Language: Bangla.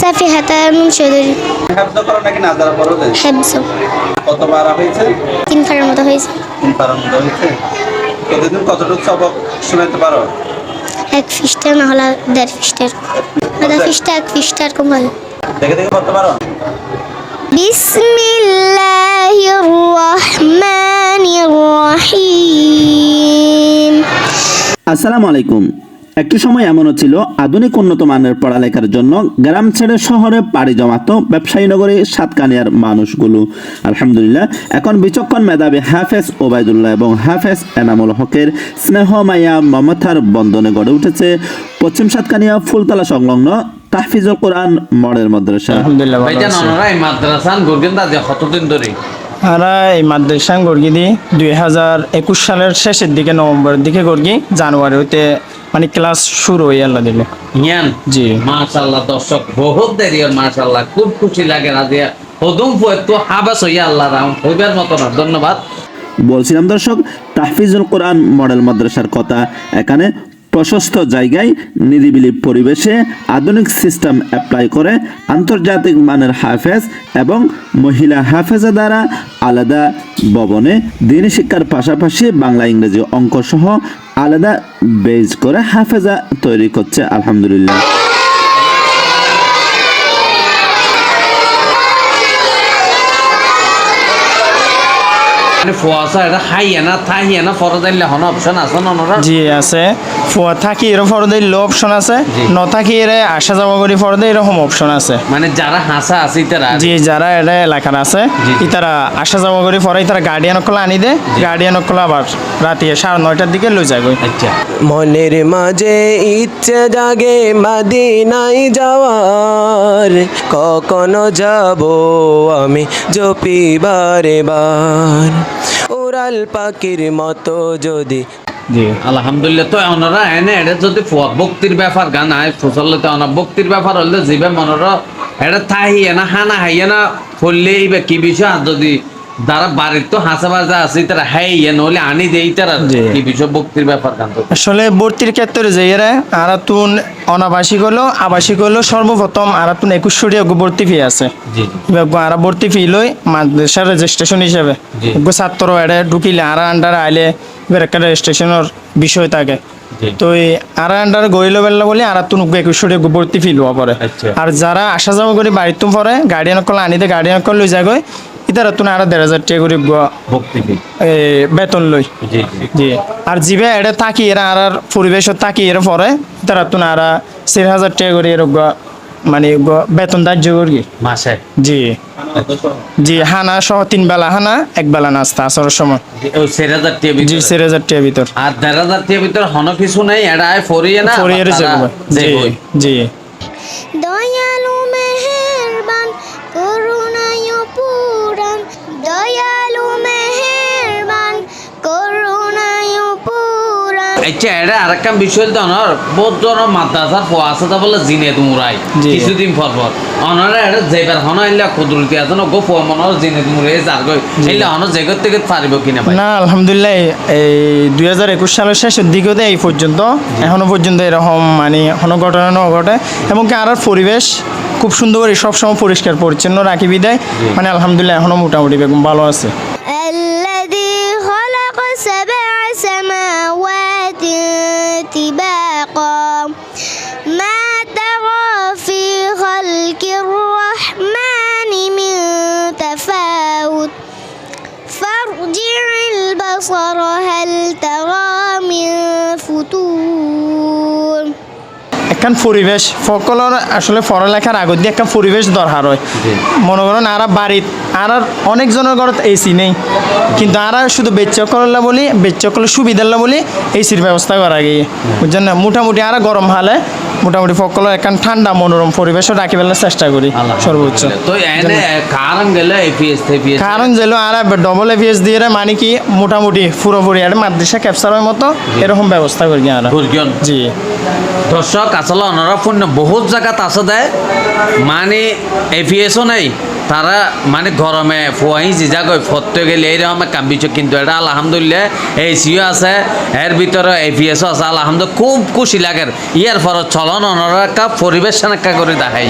সাফি হাতানুন চৌধুরী। শব্দ করো নাকি না যারা পড়ো দেয় হেবস হয়েছে? তিন মতো হয়েছে। তিন মতো হয়েছে? প্রতিদিন কতটুকু সবক শোনাতে পারো? এক ফিস্টার না হলে দেড় ফিস্টার। আধা ফিস্টা এক ফিস্টা এরকম হয় দেখে দেখে পড়তে পারো? বিসমিল্লাহির রহমানির রহিম। আসসালামু আলাইকুম। একটি সময় এমনও ছিল আধুনিক উন্নত মানের পড়ালেখার জন্য গ্রাম ছেড়ে শহরে পাড়ি জমাতো ব্যবসায়ী নগরী সাতকানিয়ার মানুষগুলো। আলহামদুলিল্লাহ এখন বিচক্ষণ মেধাবী হাফেজ ওবায়দুল্লাহ এবং হাফেজ এনামুল হকের স্নেহ মায়া মমতার বন্ধনে গড়ে উঠেছে পশ্চিম সাতকানিয়া ফুলতলা সংলগ্ন তাহফিজুল কোরআন মডেল মাদ্রাসা। আলহামদুলিল্লাহ মাদ্রাসান কতদিন ধরে? আমরা এই মাদ্রাসা গর্গি দি দুই হাজার একুশ সালের শেষের দিকে নভেম্বরের দিকে গর্গি জানুয়ারি হইতে মানে ক্লাস শুরু হয়ে আল্লাহ দিলে। ইয়ান জি। মাশাআল্লাহ দর্শক বহুত দেরি মাশাআল্লাহ। খুব খুশি লাগে রাজিয়া। হদুম তো হাবাস হইয়া আল্লাহ রাম হইবার মতো না। ধন্যবাদ। বলছিলাম দর্শক তাহফিজুল কোরআন মডেল মাদ্রাসার কথা। এখানে প্রশস্ত জায়গায় নিরিবিলি পরিবেশে আধুনিক সিস্টেম অ্যাপ্লাই করে আন্তর্জাতিক মানের হাফেজ এবং মহিলা হাফেজা দ্বারা আলাদা ভবনে দিনী শিক্ষার পাশাপাশি বাংলা ইংরেজি অঙ্ক সহ আলাদা বেজ করে হাফেজা তৈরি করছে আলহামদুলিল্লাহ। মানে ফুয়াশা এটা হাইয়া না থাইয়া না ফরদাইলে হন অপশন আছে না জি আছে। থাকি এর ফরদে লো অপশন আছে। ন থাকি এর আসা যাওয়া করি ফরদে এরকম অপশন আছে। মানে যারা হাসা আছে তারা জি যারা এটা এলাকার আছে জি। ইতারা আসা যাওয়া করি পরে ইতারা গার্ডিয়ান কলা আনি দে গার্ডিয়ান কলা আবার রাতে সাড়ে নয়টার দিকে লই যায় আচ্ছা। মনের মাঝে ইচ্ছে জাগে মাদিনাই যাওয়ার কখনো যাব আমি জপি বারে বার উড়াল পাখির মতো যদি জি। আলহামদুলিল্লাহ, তো ওনারা এনে এটা যদি ভক্তির ব্যাপার, গান আয় ফুসলে তো ওনার ভক্তির ব্যাপার হলে জিবে মনোরা এটা থাহি না, হানা হাইয়ে না ফুললে এইবা কি বিষয় যদি যারা বাড়ির তো হাসা বাজা আছে তারা হাইয়া নহলে আনি দেই তারা। কি বিষয় ভক্তির ব্যাপার গান আসলে ভর্তির ক্ষেত্রে যে এরা আরাতুন অনাবাসিক হলো আবাসিক হলো সর্বপ্রথম আরাতুন একুশশো টাকা ভর্তি ফি আছে। জি এবার আরা ভর্তি ফি লই মাদ্রাসার রেজিস্ট্রেশন হিসাবে। ছাত্র এড়ে ঢুকিলে আরা আন্ডার আইলে এবার একটা রেজিস্ট্রেশনের বিষয় থাকে। তো এই আরা আন্ডার গইল বেলা বলে আর তুন একুশশো টাকা ভর্তি ফি লওয়া পরে। আর যারা আসা যাওয়া করি বাড়ির তুম পরে গার্ডিয়ান কল আনিতে গার্ডিয়ান কল লই যায় গই ইতারা তুন আরও দেড় হাজার টাকা করে বেতন লই। জি আর জিবে এটা থাকি এরা আর পরিবেশত থাকি এরা পরে। তারা তো আর চার হাজার টাকা করে এর মানে বেতন ধার্য করি। মাসে? জি। জি হানা সহ তিন বেলা হানা এক বেলা নাস্তা আসরের সময়। জি চার হাজার টাকা ভিতর। আর দেড় হাজার টিয়া ভিতরে হন কিছু নাই এটা ফরিয়ে না ফরিয়ে জি জি। আচ্ছা এটা আরেকটা বিষয় তো অনর বহুত জন মাদ্রাসার পোয়া আছে তা বলে জিনে তুমুরাই। কিছুদিন পর পর। অনরা এটা যেবার হন আইলে কুদরতি আছে না গো পোয়া মনর জিনে তুমুরে যার গই এলে অন জগত থেকে পারিব কিনা ভাই না আলহামদুলিল্লাহ এই দুই হাজার একুশ সালের শেষের দিকেও তো এই পর্যন্ত এখনও পর্যন্ত এরকম মানে কোনো ঘটনা ন ঘটে এবং কি আর পরিবেশ খুব সুন্দর করে সবসময় পরিষ্কার পরিচ্ছন্ন রাখি বিদায় মানে আলহামদুলিল্লাহ এখনও মোটামুটি বেগম ভালো আছে। একখান পরিবেশ সকলের আসলে পড়ালেখার আগত দিয়ে একটা পরিবেশ দরকার হয়। মনে করেন আর বাড়িত আর অনেকজনের ঘরত এসি নেই। কিন্তু আর শুধু বেচকলা বলি বেচকলের সুবিধাল্লা বলি এসির ব্যবস্থা করা গিয়ে। বুঝছেন না? মোটামুটি আর গরম হালে মোটামুটি সকলের একখান ঠান্ডা মনোরম পরিবেশও রাখি ফেলার চেষ্টা করি সর্বোচ্চ। তো এনে কারণ গেলে এপিএস এপিএস কারণ যেন আর ডবল এফিএস দিয়ে মানে কি মোটামুটি পুরোপুরি আর মাদ্রাসা ক্যাপচারের মতো এরকম ব্যবস্থা করি আর। জি। দর্শক আসলে অনারা বহুত জায়গাত আছে দেয় মানে এপিএসও নাই। তারা মানে গরমে ফুয়াই জিজা কই ফতে গেলে এই রকম বিচো কিন্তু এটা আলহামদুলিল্লাহ সিও আছে এর ভিতরে এপিএসও আছে আলহামদুল খুব খুশি লাগে। ইয়ার পর চলন অনরা পরিবেশ নাকা করে দেখাই।